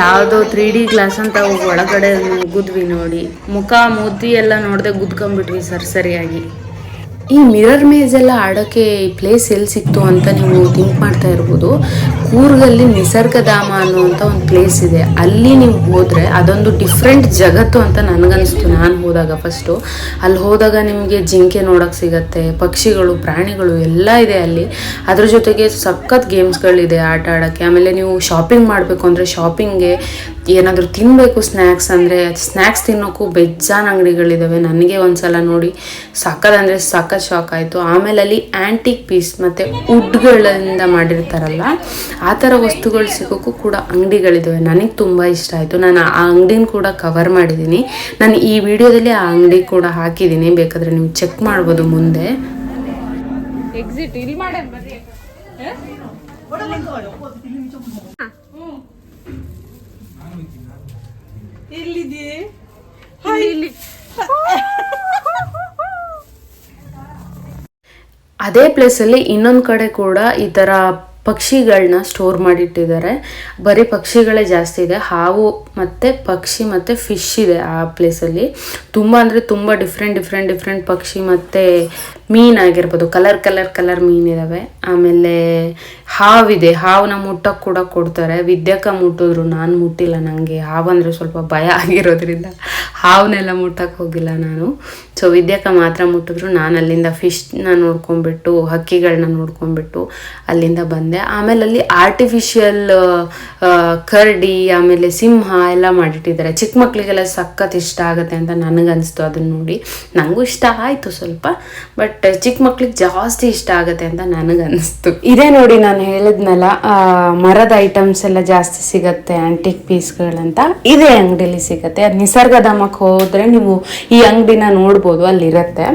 ಯಾವುದೋ three D glass ಅಂತ ಒಳಗಡೆ ನುಗ್ಗಿದ್ವಿ ನೋಡಿ. ಮುಖ, ಮೂತಿ ಎಲ್ಲ ನೋಡದೆ ಗುದ್ಕೊಂಡ್ಬಿಟ್ವಿ ಸರ್ ಸರಿಯಾಗಿ. ಈ ಮಿರರ್ ಮೇಜ್ ಎಲ್ಲ ಆಡೋಕ್ಕೆ ಪ್ಲೇಸ್ ಎಲ್ಲಿ ಸಿಕ್ತು ಅಂತ ನೀವು ಥಿಂಕ್ ಮಾಡ್ತಾ ಇರ್ಬೋದು. ಕೂರ್ಗಲ್ಲಿ ನಿಸರ್ಗಧಾಮ ಅನ್ನುವಂಥ ಒಂದು ಪ್ಲೇಸ್ ಇದೆ. ಅಲ್ಲಿ ನೀವು ಹೋದರೆ ಅದೊಂದು ಡಿಫ್ರೆಂಟ್ ಜಗತ್ತು ಅಂತ ನನಗನ್ನಿಸ್ತು ನಾನು ಹೋದಾಗ ಫಸ್ಟು ಅಲ್ಲಿ ಹೋದಾಗ ನಿಮಗೆ ಜಿಂಕೆ ನೋಡೋಕೆ ಸಿಗತ್ತೆ, ಪಕ್ಷಿಗಳು, ಪ್ರಾಣಿಗಳು ಎಲ್ಲ ಇದೆ ಅಲ್ಲಿ. ಅದ್ರ ಜೊತೆಗೆ ಸಖತ್ ಗೇಮ್ಸ್ಗಳಿದೆ ಆಟ ಆಡೋಕ್ಕೆ ಆಮೇಲೆ ನೀವು ಶಾಪಿಂಗ್ ಮಾಡಬೇಕು ಅಂದರೆ ಶಾಪಿಂಗ್ಗೆ ಏನಾದರೂ ತಿನ್ನಬೇಕು ಸ್ನ್ಯಾಕ್ಸ್ ಅಂದರೆ ಸ್ನ್ಯಾಕ್ಸ್ ತಿನ್ನೋಕ್ಕೂ ಬೆಜ್ಜಾನ್ ಅಂಗಡಿಗಳಿದ್ದಾವೆ ನನಗೆ ಒಂದು ಸಲ ನೋಡಿ ಸಕ್ಕದಂದರೆ ಸಖತ್ ಶಾಕ್ ಆಯಿತು. ಆಮೇಲೆ ಅಲ್ಲಿ ಆ್ಯಂಟಿಕ್ ಪೀಸ್ ಮತ್ತು ವುಡ್ಗಳಿಂದ ಮಾಡಿರ್ತಾರಲ್ಲ ಆ ಥರ ವಸ್ತುಗಳು ಸಿಗೋಕ್ಕೂ ಕೂಡ ಅಂಗಡಿಗಳಿದ್ದಾವೆ ನನಗೆ ತುಂಬ ಇಷ್ಟ ಆಯಿತು. ನಾನು ಆ ಅಂಗಡಿನ ಕೂಡ ಕವರ್ ಮಾಡಿದ್ದೀನಿ ನಾನು ಈ ವಿಡಿಯೋದಲ್ಲಿ ಆ ಅಂಗಡಿ ಕೂಡ ಹಾಕಿದ್ದೀನಿ ಬೇಕಾದರೆ ನೀವು ಚೆಕ್ ಮಾಡ್ಬೋದು ಮುಂದೆ. ಎಕ್ಸಿಟ್ ಇಲ್ಲಿ ಇಲ್ಲಿ. ಅದೇ ಪ್ಲೇಸಲ್ಲಿ ಇನ್ನೊಂದು ಕಡೆ ಕೂಡ ಈ ಥರ ಪಕ್ಷಿಗಳನ್ನ ಸ್ಟೋರ್ ಮಾಡಿಟ್ಟಿದ್ದಾರೆ. ಬರೀ ಪಕ್ಷಿಗಳೇ ಜಾಸ್ತಿ ಇದೆ. ಹಾವು ಮತ್ತು ಪಕ್ಷಿ ಮತ್ತು ಫಿಶ್ ಇದೆ ಆ ಪ್ಲೇಸಲ್ಲಿ ತುಂಬ ಅಂದರೆ ತುಂಬ ಡಿಫ್ರೆಂಟ್ ಡಿಫ್ರೆಂಟ್ ಡಿಫ್ರೆಂಟ್ ಪಕ್ಷಿ ಮತ್ತು ಮೀನಾಗಿರ್ಬೋದು ಕಲರ್ ಕಲರ್ ಕಲರ್ ಮೀನಿದಾವೆ ಆಮೇಲೆ ಹಾವಿದೆ, ಹಾವನ್ನ ಮುಟ್ಟಕ್ಕೆ ಕೂಡ ಕೊಡ್ತಾರೆ. ವಿದ್ಯಕ ಮುಟ್ಟಿದ್ರು, ನಾನು ಮುಟ್ಟಿಲ್ಲ ನನಗೆ ಹಾವಂದರೆ ಸ್ವಲ್ಪ ಭಯ ಆಗಿರೋದ್ರಿಂದ ಹಾವನ್ನೆಲ್ಲ ಮುಟ್ಟಕ್ಕೆ ಹೋಗಿಲ್ಲ ನಾನು. ಸೊ ವಿದ್ಯಕ ಮಾತ್ರ ಮುಟ್ಟಿದ್ರು. ನಾನು ಅಲ್ಲಿಂದ ಫಿಶ್ನ ನೋಡ್ಕೊಂಡ್ಬಿಟ್ಟು ಹಕ್ಕಿಗಳನ್ನ ನೋಡ್ಕೊಂಡ್ಬಿಟ್ಟು ಅಲ್ಲಿಂದ ಬಂದೆ. ಆಮೇಲೆ ಅಲ್ಲಿ ಆರ್ಟಿಫಿಷಿಯಲ್ ಕರಡಿ, ಆಮೇಲೆ ಸಿಂಹ ಎಲ್ಲ ಮಾಡಿಟ್ಟಿದ್ದಾರೆ. ಚಿಕ್ಕ ಮಕ್ಕಳಿಗೆಲ್ಲ ಸಖತ್ ಇಷ್ಟ ಆಗುತ್ತೆ ಅಂತ ನನಗನ್ನಿಸ್ತು ಅದನ್ನ ನೋಡಿ. ನನಗೂ ಇಷ್ಟ ಆಯಿತು ಸ್ವಲ್ಪ. ಬಟ್ ಚಿಕ್ಕ ಮಕ್ಳಿಗೆ ಜಾಸ್ತಿ ಇಷ್ಟ ಆಗುತ್ತೆ ಅಂತ ನನಗನ್ನಿಸ್ತು. ಇದೇ ನೋಡಿ ನಾನು ಹೇಳಿದ್ನಲ್ಲ ಮರದ ಐಟಮ್ಸ್ ಎಲ್ಲ ಜಾಸ್ತಿ ಸಿಗತ್ತೆ ಆಂಟಿಕ್ ಪೀಸ್ಗಳಂತ ಇದೇ ಅಂಗಡಿಲಿ ಸಿಗತ್ತೆ. ಅದು ನಿಸರ್ಗಧಾಮಕ್ಕೆ ಹೋದ್ರೆ ನೀವು ಈ ಅಂಗಡಿನ ನೋಡ್ಬೋದು, ಅಲ್ಲಿರುತ್ತೆ.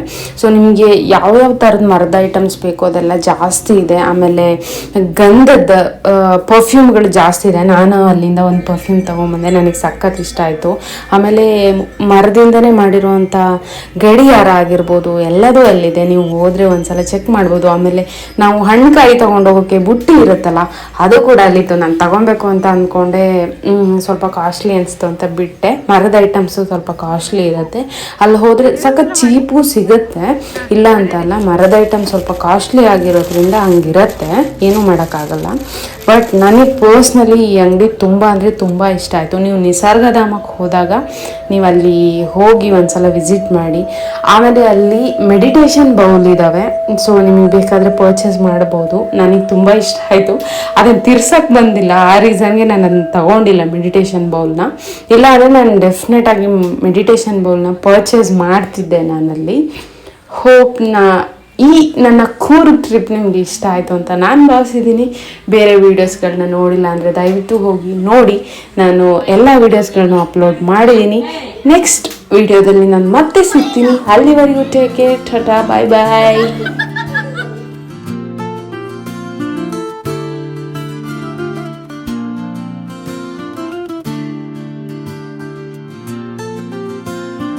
ಸೊ ನಿಮಗೆ ಯಾವ್ಯಾವ ಥರದ ಮರದ ಐಟಮ್ಸ್ ಬೇಕು ಅದೆಲ್ಲ ಜಾಸ್ತಿ ಇದೆ. ಆಮೇಲೆ ಗಂಧದ ಪರ್ಫ್ಯೂಮ್ಗಳು ಜಾಸ್ತಿ ಇದೆ. ನಾನು ಅಲ್ಲಿಂದ ಒಂದು ಪರ್ಫ್ಯೂಮ್ ತೊಗೊಂಬಂದೆ, ನನಗೆ ಸಖತ್ ಇಷ್ಟ ಆಯಿತು. ಆಮೇಲೆ ಮರದಿಂದನೇ ಮಾಡಿರುವಂಥ ಗಡಿಯಾರ ಆಗಿರ್ಬೋದು, ಎಲ್ಲದೂ ಅಲ್ಲಿದೆ. ನೀವು ಹೋದರೆ ಒಂದ್ಸಲ ಚೆಕ್ ಮಾಡ್ಬೋದು. ಆಮೇಲೆ ನಾವು ಹಣ್ಣುಕಾಯಿ ತೊಗೊಂಡೋಗೋಕ್ಕೆ ಬುಟ್ಟಿ ಇರುತ್ತಲ್ಲ, ಅದು ಕೂಡ ಅಲ್ಲಿತ್ತು. ನಾನು ತಗೊಬೇಕು ಅಂತ ಅಂದ್ಕೊಂಡೆ ಸ್ವಲ್ಪ ಕಾಸ್ಟ್ಲಿ ಅನಿಸ್ತು ಅಂತ ಬಿಟ್ಟೆ. ಮರದ ಐಟಮ್ಸು ಸ್ವಲ್ಪ ಕಾಸ್ಟ್ಲಿ ಇರುತ್ತೆ. ಅಲ್ಲಿ ಹೋದರೆ ಸಖತ್ ಚೀಪು ಸಿಗುತ್ತೆ. ಇಲ್ಲ ಅಂತ ಅಲ್ಲ, ಮರದ ಐಟಮ್ ಸ್ವಲ್ಪ ಕಾಸ್ಟ್ಲಿ ಆಗಿರೋದ್ರಿಂದ ಹಂಗಿರತ್ತೆ. ಏನೂ ಮಾಡೋಕ್ಕಾಗಲ್ಲ. ಬಟ್ ನನಗೆ ಪರ್ಸ್ನಲಿ ಈ ಅಂಗಡಿ ತುಂಬ ಅಂದರೆ ತುಂಬ ಇಷ್ಟ ಆಯಿತು. ನೀವು ನಿಸರ್ಗಧಾಮಕ್ಕೆ ಹೋದಾಗ ನೀವು ಅಲ್ಲಿ ಹೋಗಿ ಒಂದ್ಸಲ ವಿಸಿಟ್ ಮಾಡಿ. ಆಮೇಲೆ ಅಲ್ಲಿ ಮೆಡಿಟೇಷನ್ ಬೌಲ್ ಇದ್ದಾವೆ ಸೊ ನಿಮಗೆ ಬೇಕಾದರೆ ಪರ್ಚೇಸ್ ಮಾಡ್ಬೋದು ನನಗೆ ತುಂಬ ಇಷ್ಟ ಆಯಿತು. ಅದನ್ನು ತಿರ್ಸಕ್ಕೆ ಬಂದಿಲ್ಲ. ಆ ರೀಸನ್ಗೆ ನಾನು ಅದನ್ನು ತಗೊಂಡಿಲ್ಲ ಮೆಡಿಟೇಷನ್ ಬೌಲ್ನ ಇಲ್ಲ ಅಂದರೆ ನಾನು ಡೆಫಿನೆಟ್ ಆಗಿ ಮೆಡಿಟೇಷನ್ ಬೌಲ್ನ ಪರ್ಚೇಸ್ ಮಾಡ್ತಿದ್ದೆ ನಾನಲ್ಲಿ. ಹೋಪ್ ನಾ, ಈ ನನ್ನ ಕೂರ್ಗ್ ಟ್ರಿಪ್ ನಿಮ್ಗೆ ಇಷ್ಟ ಆಯಿತು ಅಂತ ನಾನು ಭಾವಿಸಿದ್ದೀನಿ ಬೇರೆ ವೀಡಿಯೋಸ್ಗಳನ್ನ ನೋಡಿಲ್ಲ ಅಂದರೆ ದಯವಿಟ್ಟು ಹೋಗಿ ನೋಡಿ. ನಾನು ಎಲ್ಲ ವೀಡಿಯೋಸ್ಗಳನ್ನ ಅಪ್ಲೋಡ್ ಮಾಡಿದ್ದೀನಿ ನೆಕ್ಸ್ಟ್ ವಿಡಿಯೋದಲ್ಲಿ ನಾನು ಮತ್ತೆ ಸಿಗ್ತೀನಿ. ಅಲ್ಲಿವರೆಗೂ take care tata bye bye